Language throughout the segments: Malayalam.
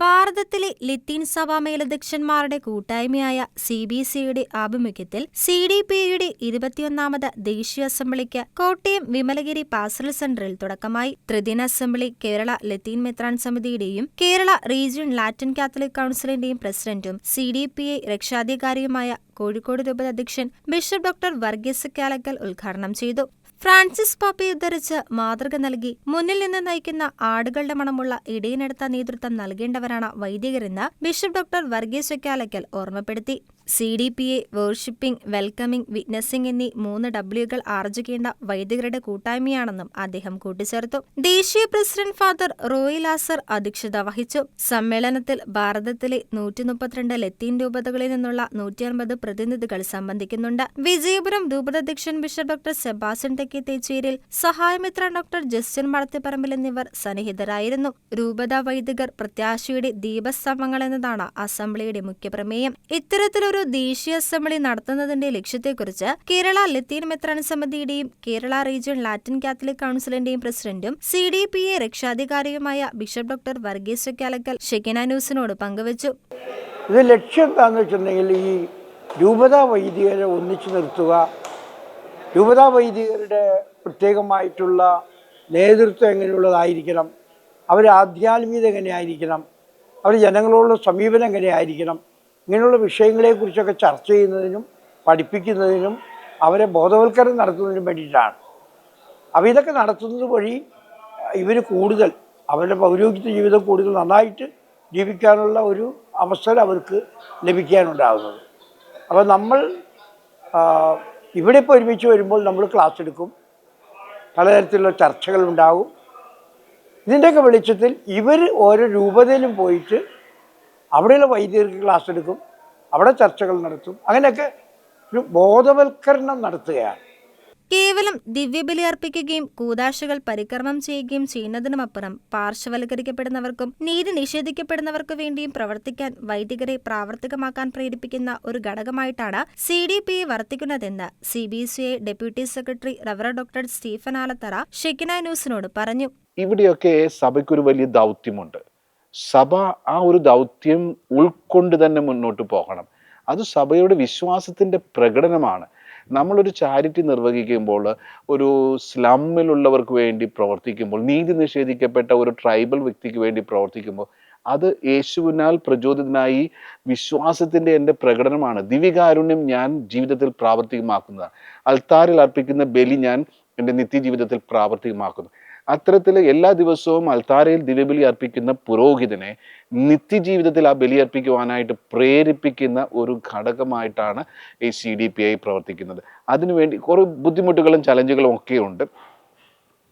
ഭാരതത്തിലെ ലത്തീൻ സഭാ മേലധ്യക്ഷന്മാരുടെ കൂട്ടായ്മയായ സി ബി സിയുടെ ആഭിമുഖ്യത്തിൽ സി ഡി പി യുടെ ഇരുപത്തിയൊന്നാമത് ദേശീയ അസംബ്ലിക്ക് കോട്ടയം വിമലഗിരി പാസൽ സെന്ററിൽ തുടക്കമായി. ത്രിദിന അസംബ്ലി കേരള ലത്തീൻ മെത്രാൻ സമിതിയുടെയും കേരള റീജിയൺ ലാറ്റിൻ കാത്തലിക് കൗൺസിലിന്റെയും പ്രസിഡന്റും സി ഡി പി ഐ രക്ഷാധികാരിയുമായ കോഴിക്കോട് രൂപത അധ്യക്ഷൻ ബിഷപ്പ് ഡോക്ടർ വർഗീസ് കാലക്കൽ ഉദ്ഘാടനം ചെയ്തു. ഫ്രാൻസിസ് പാപ്പയെ ഉദ്ധരിച്ച് മാതൃക നൽകി മുന്നിൽ നിന്ന് നയിക്കുന്ന ആടുകളുടെ മണമുള്ള ഇടയനെടുത്ത നേതൃത്വം നൽകേണ്ടവരാണ് വൈദികരെന്ന് ബിഷപ്പ് ഡോക്ടർ വർഗീസ് വെക്കാലയ്ക്കൽ ഓർമ്മപ്പെടുത്തി. C D P A worshipping welcoming witnessing എന്നീ മൂന്ന് ഡബ്ല്യുകൾ ആർജിക്കേണ്ട വൈദികരുടെ കൂട്ടായ്മയാണെന്നും അദ്ദേഹം കൂട്ടിച്ചേർത്തു. ദേശീയ പ്രസിഡന്റ് ഫാദർ റോയി ലാസർ അധ്യക്ഷത വഹിച്ചു. സമ്മേളനത്തിൽ ഭാരതത്തിലെ നൂറ്റി മുപ്പത്തിരണ്ട് ലത്തീൻ രൂപതകളിൽ നിന്നുള്ള നൂറ്റി അൻപത് പ്രതിനിധികൾ സംബന്ധിക്കുന്നുണ്ട്. വിജയപുരം രൂപതാധ്യക്ഷൻ bishop doctor Sebastian Thekkethecheril സഹായമിത്ര ഡോക്ടർ ജസ്റ്റിൻ മടത്തിപ്പറമ്പിൽ എന്നിവർ സന്നിഹിതരായിരുന്നു. രൂപതാ വൈദികർ പ്രത്യാശയുടെ ദീപസ്തംഭങ്ങൾ എന്നതാണ് അസംബ്ലിയുടെ മുഖ്യപ്രമേയം. ഇത്തരത്തിലൊരു ദേശീയ അസംബ്ലി നടത്തുന്നതിന്റെ ലക്ഷ്യത്തെക്കുറിച്ച് കേരള ലത്തീൻ മെത്രാൻ സമിതിയുടെയും കേരള റീജിയൺ ലാറ്റിൻ കാത്തലിക് കൗൺസിലിന്റെയും പ്രസിഡന്റും C D P A രക്ഷാധികാരിയുമായ bishop doctor Varghese Kalakkal Shekinah ന്യൂസിനോട് പങ്കുവച്ചു. ഇത് ലക്ഷ്യം എന്താണെന്ന് വെച്ചിട്ടുണ്ടെങ്കിൽ ഈ രൂപതാ വൈദികരെ ഒന്നിച്ചു നിർത്തുക രൂപതാ വൈദികരുടെ പ്രത്യേകമായിട്ടുള്ള നേതൃത്വം എങ്ങനെയുള്ളതായിരിക്കണം അവർ ആധ്യാത്മികത എങ്ങനെയായിരിക്കണം അവർ ജനങ്ങളോടുള്ള സമീപനം എങ്ങനെയായിരിക്കണം ഇങ്ങനെയുള്ള വിഷയങ്ങളെക്കുറിച്ചൊക്കെ ചർച്ച ചെയ്യുന്നതിനും പഠിപ്പിക്കുന്നതിനും അവരെ ബോധവൽക്കരണം നടത്തുന്നതിനും വേണ്ടിയിട്ടാണ്. അപ്പോൾ ഇതൊക്കെ നടത്തുന്നത് വഴി ഇവർ കൂടുതൽ അവരുടെ പൗരോഹിത്യ ജീവിതം കൂടുതൽ നന്നായിട്ട് ജീവിക്കാനുള്ള ഒരു അവസരം അവർക്ക് ലഭിക്കാനുണ്ടാകുന്നത്. അപ്പോൾ നമ്മൾ ഇവിടെ ഇപ്പോൾ ഒരുമിച്ച് വരുമ്പോൾ നമ്മൾ ക്ലാസ് എടുക്കും. പലതരത്തിലുള്ള ചർച്ചകൾ ഉണ്ടാകും ഇതിന്റെയൊക്കെ വെളിച്ചത്തിൽ ഇവർ ഓരോ രൂപതയിലും പോയിട്ട് അവിടെയുള്ള വൈദ്യർക്ക് ക്ലാസ് എടുക്കും അവിടെ ചർച്ചകൾ നടത്തും അങ്ങനെയൊക്കെ ഒരു ബോധവൽക്കരണം നടത്തുകയാണ്. കേവലം ദിവ്യബലി അർപ്പിക്കുകയും കൂതാശകൾ പരിക്രമം ചെയ്യുകയും ചെയ്യുന്നതിനുമപ്പുറം പാർശ്വവൽക്കരിക്കപ്പെടുന്നവർക്കും നീതി നിഷേധിക്കപ്പെടുന്നവർക്കു വേണ്ടിയും പ്രവർത്തിക്കാൻ വൈദികരെ പ്രാവർത്തികമാക്കാൻ പ്രേരിപ്പിക്കുന്ന ഒരു ഘടകമായിട്ടാണ് C D P വർത്തിക്കുന്നതെന്ന് C B C I deputy secretary റവറ doctor Stephen Alathara Shekinah ന്യൂസിനോട് പറഞ്ഞു. ഇവിടെയൊക്കെ സഭയ്ക്കൊരു വലിയ ദൗത്യമുണ്ട്. സഭ ആ ഒരു ദൗത്യം ഉൾക്കൊണ്ട് തന്നെ മുന്നോട്ട് പോകണം. അത് സഭയുടെ വിശ്വാസത്തിന്റെ പ്രകടനമാണ്. നമ്മളൊരു ചാരിറ്റി നിർവഹിക്കുമ്പോൾ ഒരു സ്ലമ്മിലുള്ളവർക്ക് വേണ്ടി പ്രവർത്തിക്കുമ്പോൾ നീതി നിഷേധിക്കപ്പെട്ട ഒരു ട്രൈബൽ വ്യക്തിക്ക് വേണ്ടി പ്രവർത്തിക്കുമ്പോൾ അത് യേശുവിനാൽ പ്രചോദിതനായി വിശ്വാസത്തിന്റെ എന്റെ പ്രകടനമാണ്. ദിവികാരുണ്യം ഞാൻ ജീവിതത്തിൽ പ്രാവർത്തികമാക്കുന്നതാണ്. അൽത്താരിൽ അർപ്പിക്കുന്ന ബലി ഞാൻ എന്റെ നിത്യജീവിതത്തിൽ പ്രാവർത്തികമാക്കുന്നു. അത്തരത്തിൽ എല്ലാ ദിവസവും അൽത്താരയിൽ ദിവ്യബലി അർപ്പിക്കുന്ന പുരോഹിതനെ നിത്യജീവിതത്തിൽ ആ ബലി അർപ്പിക്കുവാനായിട്ട് പ്രേരിപ്പിക്കുന്ന ഒരു ഘടകമായിട്ടാണ് ഈ സി ഡി പി ഐ പ്രവർത്തിക്കുന്നത്. അതിനുവേണ്ടി കുറേ ബുദ്ധിമുട്ടുകളും ചലഞ്ചുകളും ഒക്കെ ഉണ്ട്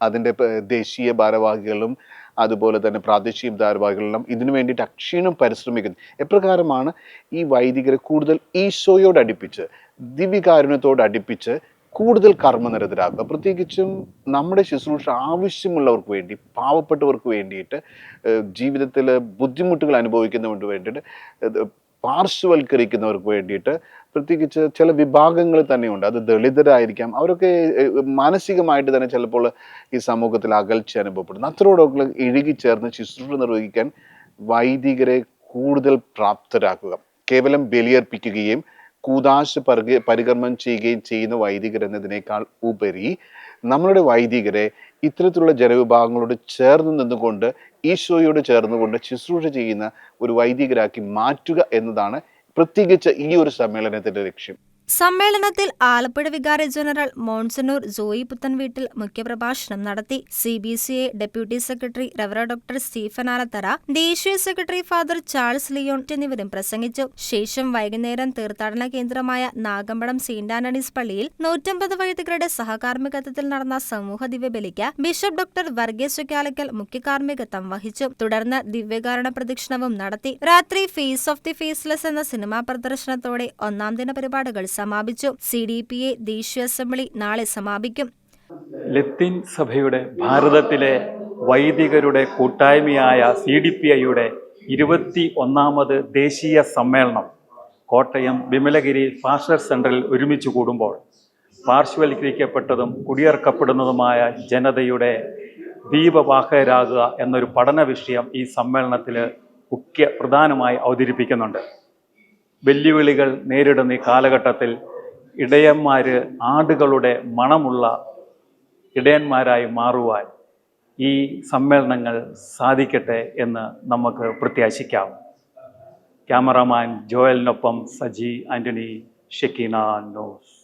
അതിന്റെ ദേശീയ ഭാരവാഹികളും അതുപോലെ തന്നെ പ്രാദേശിക ഭാരവാഹികളെല്ലാം ഇതിനു വേണ്ടിയിട്ട് അക്ഷീണം പരിശ്രമിക്കുന്നു. എപ്രകാരമാണ് ഈ വൈദികരെ കൂടുതൽ ഈശോയോട് അടുപ്പിച്ച് ദിവ്യകാരുണ്യത്തോട് അടുപ്പിച്ച് കൂടുതൽ കർമ്മനിരതരാക്കുക. പ്രത്യേകിച്ചും നമ്മുടെ ശുശ്രൂഷ ആവശ്യമുള്ളവർക്ക് വേണ്ടി പാവപ്പെട്ടവർക്ക് വേണ്ടിയിട്ട് ജീവിതത്തിൽ ബുദ്ധിമുട്ടുകൾ അനുഭവിക്കുന്നവർക്ക് വേണ്ടിയിട്ട് പാർശ്വവൽക്കരിക്കുന്നവർക്ക് വേണ്ടിയിട്ട് പ്രത്യേകിച്ച് ചില വിഭാഗങ്ങൾ തന്നെയുണ്ട്. അത് ദളിതരായിരിക്കാം. അവരൊക്കെ മാനസികമായിട്ട് തന്നെ ചിലപ്പോൾ ഈ സമൂഹത്തിൽ അകൽച്ച അനുഭവപ്പെടുന്നു. അത്തരോടൊക്കെ ഇഴുകിച്ചേർന്ന് ശുശ്രൂഷ നിർവഹിക്കാൻ വൈദികരെ കൂടുതൽ പ്രാപ്തരാക്കുക. കേവലം ബലിയർപ്പിക്കുകയും കൂതാശ പരുക പരികർമ്മം ചെയ്യുകയും ചെയ്യുന്ന വൈദികർ എന്നതിനേക്കാൾ ഉപരി നമ്മളുടെ വൈദികരെ ഇത്തരത്തിലുള്ള ജനവിഭാഗങ്ങളോട് ചേർന്ന് നിന്നുകൊണ്ട് ഈശോയോട് ചേർന്നുകൊണ്ട് ശുശ്രൂഷ ചെയ്യുന്ന ഒരു വൈദികരാക്കി മാറ്റുക എന്നതാണ് പ്രത്യേകിച്ച് ഈ ഒരു സമ്മേളനത്തിന്റെ ലക്ഷ്യം. സമ്മേളനത്തിൽ ആലപ്പുഴ വികാരി ജനറൽ മോൺസനൂർ ജോയി പുത്തൻവീട്ടിൽ മുഖ്യപ്രഭാഷണം നടത്തി. C B C A deputy secretary റവറ doctor Stephen Alathara ദേശീയ സെക്രട്ടറി ഫാദർ ചാൾസ് ലിയോൺ എന്നിവരും പ്രസംഗിച്ചു. ശേഷം വൈകുന്നേരം തീർത്ഥാടന കേന്ദ്രമായ നാഗമ്പടം സെയിന്റ് ആന്റണീസ് പള്ളിയിൽ നൂറ്റമ്പത് വൈദികരുടെ സഹകാർമ്മികത്വത്തിൽ നടന്ന സമൂഹ ദിവ്യബലിക്ക് ബിഷപ്പ് ഡോക്ടർ വർഗീസ് കാലക്കൽ മുഖ്യകാർമ്മികത്വം വഹിച്ചു. തുടർന്ന് ദിവ്യകാരണ പ്രദക്ഷിണവും നടത്തി. രാത്രി ഫേസ് ഓഫ് ദി ഫേസ്ലെസ് എന്ന സിനിമാ പ്രദർശനത്തോടെ ഒന്നാം ദിന പരിപാടികൾ സമാപിച്ചു. സി ഡി പി എ ദേശീയ അസംബ്ലി നാളെ സമാപിക്കും. ലത്തീൻ സഭയുടെ ഭാരതത്തിലെ വൈദികരുടെ കൂട്ടായ്മയായ സി ഡി പി ഐയുടെ ഇരുപത്തി ഒന്നാമത് ദേശീയ സമ്മേളനം കോട്ടയം വിമലഗിരി ഫാഷർ സെന്ററിൽ ഒരുമിച്ച് കൂടുമ്പോൾ പാർശ്വവൽക്കരിക്കപ്പെട്ടതും കുടിയിറക്കപ്പെടുന്നതുമായ ജനതയുടെ ദീപവാഹകരാകുക എന്നൊരു പഠന വിഷയം ഈ സമ്മേളനത്തിൽ മുഖ്യ പ്രധാനമായി അവതരിപ്പിക്കുന്നുണ്ട്. വെല്ലുവിളികൾ നേരിടുന്ന ഈ കാലഘട്ടത്തിൽ ഇടയന്മാർ ആടുകളുടെ മണമുള്ള ഇടയന്മാരായി മാറുവാൻ ഈ സമ്മേളനങ്ങൾ സാധിക്കട്ടെ എന്ന് നമുക്ക് പ്രത്യാശിക്കാം. ക്യാമറാമാൻ ജോയലിനൊപ്പം സജി ആന്റണി ഷെക്കീന ന്യൂസ്.